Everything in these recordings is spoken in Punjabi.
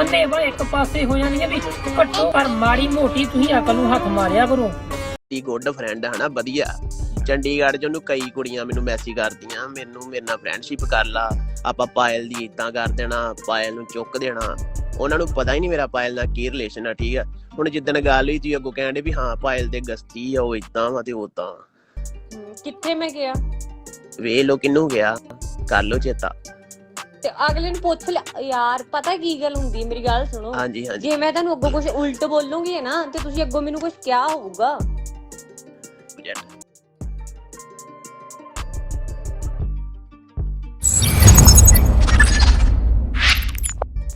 ਅੰਨੇ ਵਾ ਇੱਕ ਪਾਸੇ ਹੋ ਜਾਂਦੀਆਂ ਵੀ ਘੱਟੋ ਪਰ ਮਾੜੀ ਮੋਟੀ ਤੁਸੀਂ ਅਕਲ ਨੂੰ ਹੱਥ ਮਾਰਿਆ ਕਰੋ। ਦੀ ਗੁੱਡ ਫਰੈਂਡ ਹੈ ਨਾ ਵਧੀਆ। ਚੰਡੀਗੜ੍ਹ ਚ ਉਹਨੂੰ ਕਈ ਕੁੜੀਆਂ ਮੈਨੂੰ ਮੈਸੇਜ ਕਰਦੀਆਂ ਮੈਨੂੰ ਮੇਰੇ ਨਾਲ ਫਰੈਂਡਸ਼ਿਪ ਕਰ ਲਾ ਆਪਾਂ ਪਾਇਲ ਦੀ ਇਦਾਂ ਕਰ ਦੇਣਾ ਪਾਇਲ ਨੂੰ ਚੁੱਕ ਦੇਣਾ। ਉਹਨਾਂ ਨੂੰ ਪਤਾ ਹੀ ਨਹੀਂ ਮੇਰਾ ਪਾਇਲ ਨਾਲ ਕੀ ਰਿਲੇਸ਼ਨ ਆ ਠੀਕ ਆ? ਹੁਣ ਜਿੱਦਣ ਗੱਲ ਹੋਈ ਤੀ ਅੱਗੋਂ ਕਹਿੰਦੇ ਵੀ ਹਾਂ ਪਾਇਲ ਤੇ ਗਸਤੀ ਆ ਉਹ ਇਦਾਂ ਵਾ ਤੇ ਉਦਾਂ ਹਮ, ਕਿੱਥੇ ਮੈਂ ਗਿਆ? ਵੇ ਲੋ ਕਿੰਨੂੰ ਗਿਆ। ਕਰ ਲੋ ਚੇਤਾ। ਤੇ ਅਗਲੇ ਨੂੰ ਪੁੱਛ ਲਿਆ ਯਾਰ ਪਤਾ ਕੀ ਗੱਲ ਹੁੰਦੀ ਮੇਰੀ ਗੱਲ ਸੁਣੋ। ਹਾਂਜੀ ਹਾਂਜੀ। ਜੇ ਮੈਂ ਤੁਹਾਨੂੰ ਅੱਗੋਂ ਕੁਝ ਉਲਟ ਬੋਲੂੰਗੀ ਨਾ ਤੇ ਤੁਸੀਂ ਅੱਗੋਂ ਮੈਨੂੰ ਕੁਝ ਕਿਹਾ ਹੋਊਗਾ।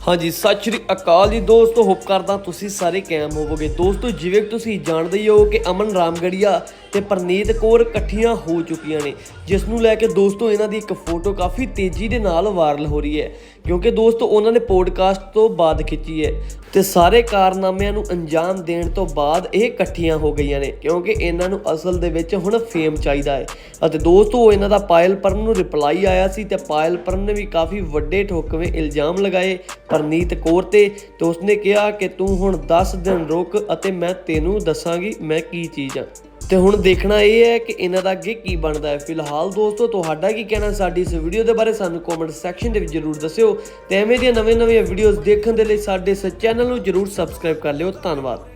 ਹਾਂਜੀ ਸਤਿ ਸ਼੍ਰੀ ਅਕਾਲ ਜੀ ਦੋਸਤੋ ਹੋਪ ਕਰਦਾ ਤੁਸੀਂ ਸਾਰੇ ਕਾਇਮ ਹੋਵੋਗੇ। ਦੋਸਤੋ ਜਿਵੇਂ ਕਿ ਤੁਸੀਂ ਜਾਣਦੇ ਹੀ ਹੋ ਕਿ ਅਮਨ ਰਾਮਗੜੀਆ ਤੇ ਪ੍ਰਨੀਤ ਕੌਰ ਇਕੱਠੀਆਂ ਹੋ ਚੁੱਕੀਆਂ ਨੇ ਜਿਸ ਨੂੰ ਲੈ ਕੇ ਦੋਸਤੋ ਇਹਨਾਂ ਦੀ ਇੱਕ ਫੋਟੋ ਕਾਫੀ ਤੇਜ਼ੀ ਦੇ ਨਾਲ ਵਾਇਰਲ ਹੋ ਰਹੀ ਹੈ, ਕਿਉਂਕਿ ਦੋਸਤੋ ਉਹਨਾਂ ਨੇ ਪੋਡਕਾਸਟ ਤੋਂ ਬਾਅਦ ਖਿੱਚੀ ਹੈ ਤੇ ਸਾਰੇ ਕਾਰਨਾਮਿਆਂ ਨੂੰ ਅੰਜਾਮ ਦੇਣ ਤੋਂ ਬਾਅਦ ਇਹ ਇਕੱਠੀਆਂ ਹੋ ਗਈਆਂ ਨੇ, ਕਿਉਂਕਿ ਇਹਨਾਂ ਨੂੰ ਅਸਲ ਦੇ ਵਿੱਚ ਹੁਣ ਫੇਮ ਚਾਹੀਦਾ ਹੈ। ਅਤੇ ਦੋਸਤੋ ਇਹਨਾਂ ਦਾ ਪਾਇਲ ਪਰਨ ਨੂੰ ਰਿਪਲਾਈ ਆਇਆ ਸੀ ਤੇ ਪਾਇਲ ਪਰਨ ਨੇ ਵੀ ਕਾਫੀ ਵੱਡੇ ਠੋਕਵੇਂ ਇਲਜ਼ਾਮ ਲਗਾਏ ਪਰਨੀਤ ਕੌਰ ਤੇ ਤੇ ਉਸਨੇ ਕਿਹਾ ਕਿ ਤੂੰ ਹੁਣ 10 ਦਿਨ ਰੁਕ ਅਤੇ ਮੈਂ ਤੈਨੂੰ ਦੱਸਾਂਗੀ ਮੈਂ ਕੀ ਚੀਜ਼ ਆ। ਤੇ ਹੁਣ ਦੇਖਣਾ ਇਹ ਹੈ ਕਿ ਇਹਨਾਂ ਦਾ ਅੱਗੇ ਕੀ ਬਣਦਾ ਹੈ। ਫਿਲਹਾਲ ਦੋਸਤੋ, ਤੁਹਾਡਾ ਕੀ ਕਹਿਣਾ ਸਾਡੀ ਇਸ ਵੀਡੀਓ ਦੇ ਬਾਰੇ ਸਾਨੂੰ ਕਮੈਂਟ ਸੈਕਸ਼ਨ ਦੇ ਵਿੱਚ ਜਰੂਰ ਦੱਸਿਓ ਤੇ ਐਵੇਂ ਦੀਆਂ ਨਵੇਂ-ਨਵੀਆਂ ਵੀਡੀਓਜ਼ ਦੇਖਣ ਦੇ ਲਈ ਸਾਡੇ ਇਸ ਚੈਨਲ ਨੂੰ ਜਰੂਰ ਸਬਸਕ੍ਰਾਈਬ ਕਰ ਲਿਓ। ਧੰਨਵਾਦ।